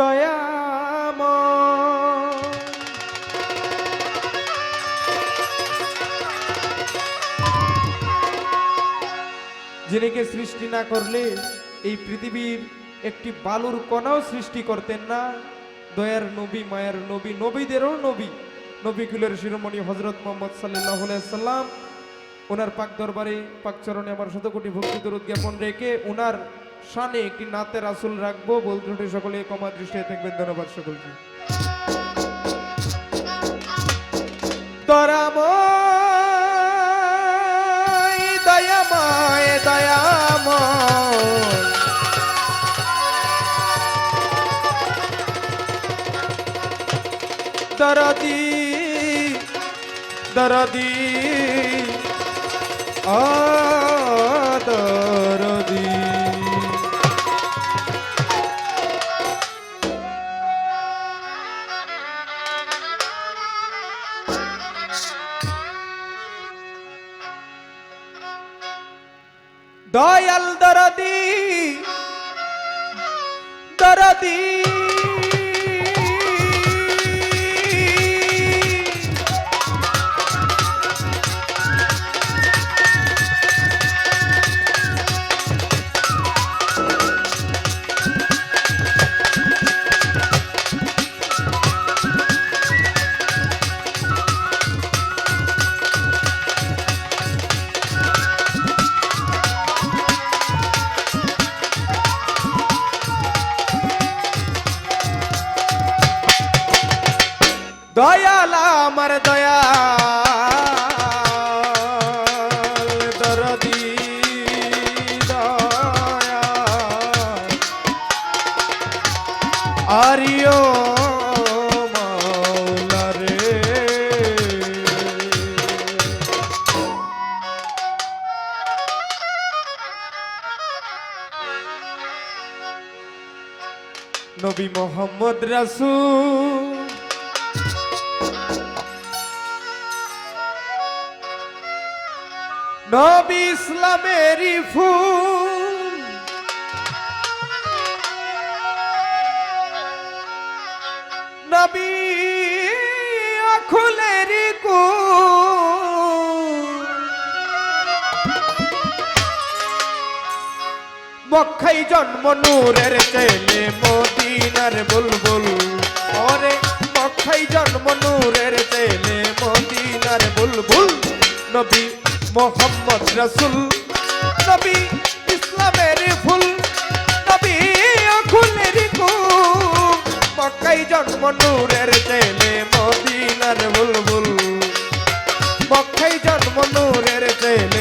দয়াম। যিনিকে সৃষ্টি না করলে এই পৃথিবীর একটি বালুর কণাও সৃষ্টি করতেন না। দয়ার নবী, মায়ার নবী, নবীদেরও নবী। নবীকুলের শিরোমণি হজরত মোহাম্মদ সাল্লাহ সাল্লাম ওনার পাক দরবারে, পাক চরণে আমার শত কোটি ভক্তিদের উদ্যাপন রেখে ওনার শানে একটি নাতে রাসুল রাখব বলতে সকলে কমা দৃষ্টি থাকবেন, ধন্যবাদ সকলকে। দরদি দরদি, আ দয়াল দরদি দরদি। দয়াল আমার দয়াল আরিও নবী মোহাম্মদ রাসূল নবী ইসলামেরই ফুল। নবী অখুলেরই কুল। মক্কাই জন্ম নূরের ছেলে, মদিনার বুলবুল। ওরে মক্কাই জন্ম নূরের ছেলে, মদিনার বুলবুল। নবী মোহাম্মদ রসুল, নবী ইসলামের ফুল, নবী আখুলের কুল মক্কাই জন্ম নূরের তেলে মদিনার বুলবুল। মক্কাই জন্ম নূরের ছেলে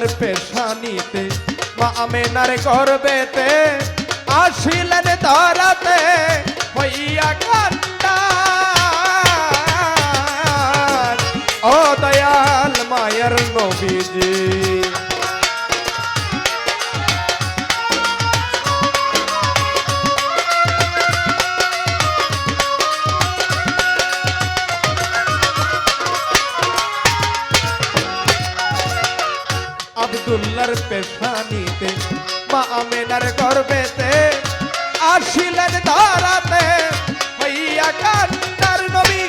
আবদুল্লার পেশানিতে মা আমেনার গর্বেতে আসিলেন ধরাতে আবদুল্লার পেশানিতে মা আমেনার গর্বেতে আসিলেন ধরাতে হইয়া কান্দার নবী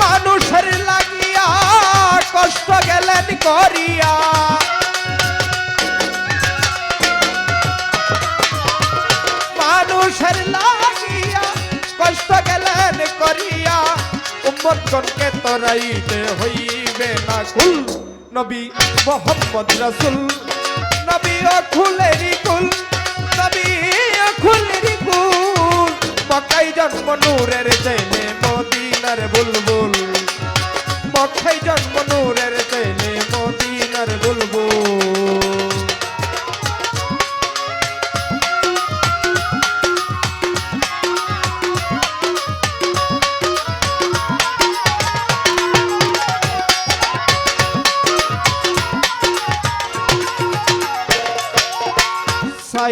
মানুষের লাগিয়া কষ্ট গেলেন করিয়া। মানুষের লাগিয়া কষ্ট গেলেন করিয়া, উম্মতগণকে তরাইতে হইবে না কুল, নবী মোহাম্মদ রাসূল। নবী অখুলেরই কুল নবী অখুলেরই কুল। মক্কাই জন্ম নূরের ছেলে মদিনার বুলবুল। মক্কাই জন্ম নূরের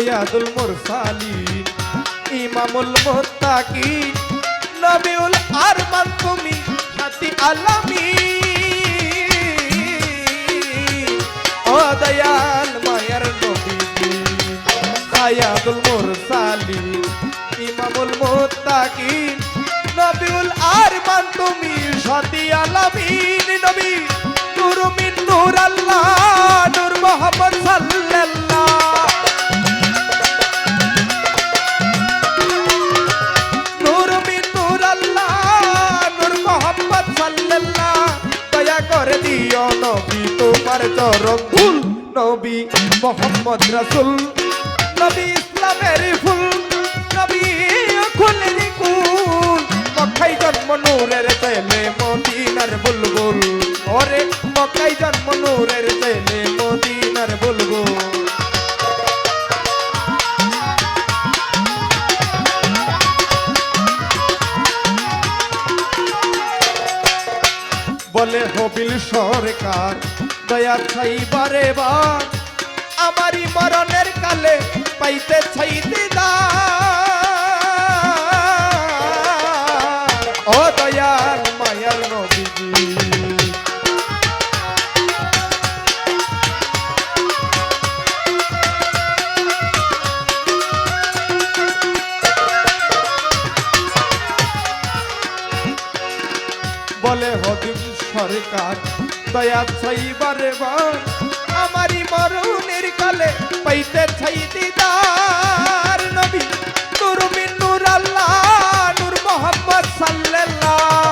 সায়াদুল মুরসালিন ইমামুল মুত্তাকিন নবিউল আরমান তুমি সাথী আলামি। ও দয়াল মায়ার নবী সৈয়াদুল মুরসালিন ইমামুল মুত্তাকিন সাল্লাল্লাহ দয়া করে দিও নবী তোমার চরম ফুল। নবী মোহাম্মদ রসুল, নবী ইসলামের ফুল। নবী মকাই জন্ম নূরের ছেলে, মদিনার বুলবুল। ওরে মক্কাই জন্ম নূরের বলে হবিল সরকার, দয়া ছাই বারে। বার আমারই মরণের কালে পাইতে ছাই দিদার। ও দয়াল মায়ার নবীজি। সরকার দয়া ছাইবারে বার আমারই মরুনের কালে পাইতে ছাই দিদার নবী। নূর মিন নূর আল্লাহ, নূর মোহাম্মদ সাল্লাল্লাহ।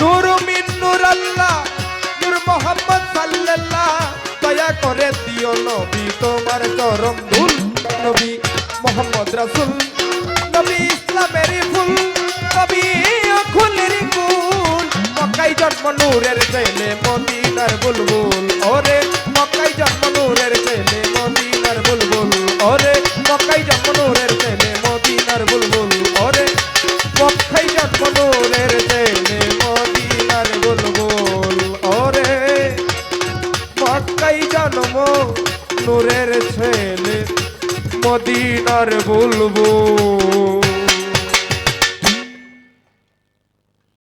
নূর মিন আল্লাহ মোহাম্মদ দয়া করে দিও নবী তোমার চরম ধুল। নবী মোহাম্মদ রাসূল জন্ম নূরের ছেলে, মদিনার বুলবুল। ওরে মক্কাই জন্ম নূরের ছেলে, মদিনার বুলবুল। ওরে মক্কাই জন্ম নূরের ছেলে, মদিনার বুলবুল। ওরে মক্কাই জন্ম নূরের ছেলে, মদিনার বুলবুল। ওরে মক্কাই জন্ম নূরের ছেলে, মদিনার বুলবুল।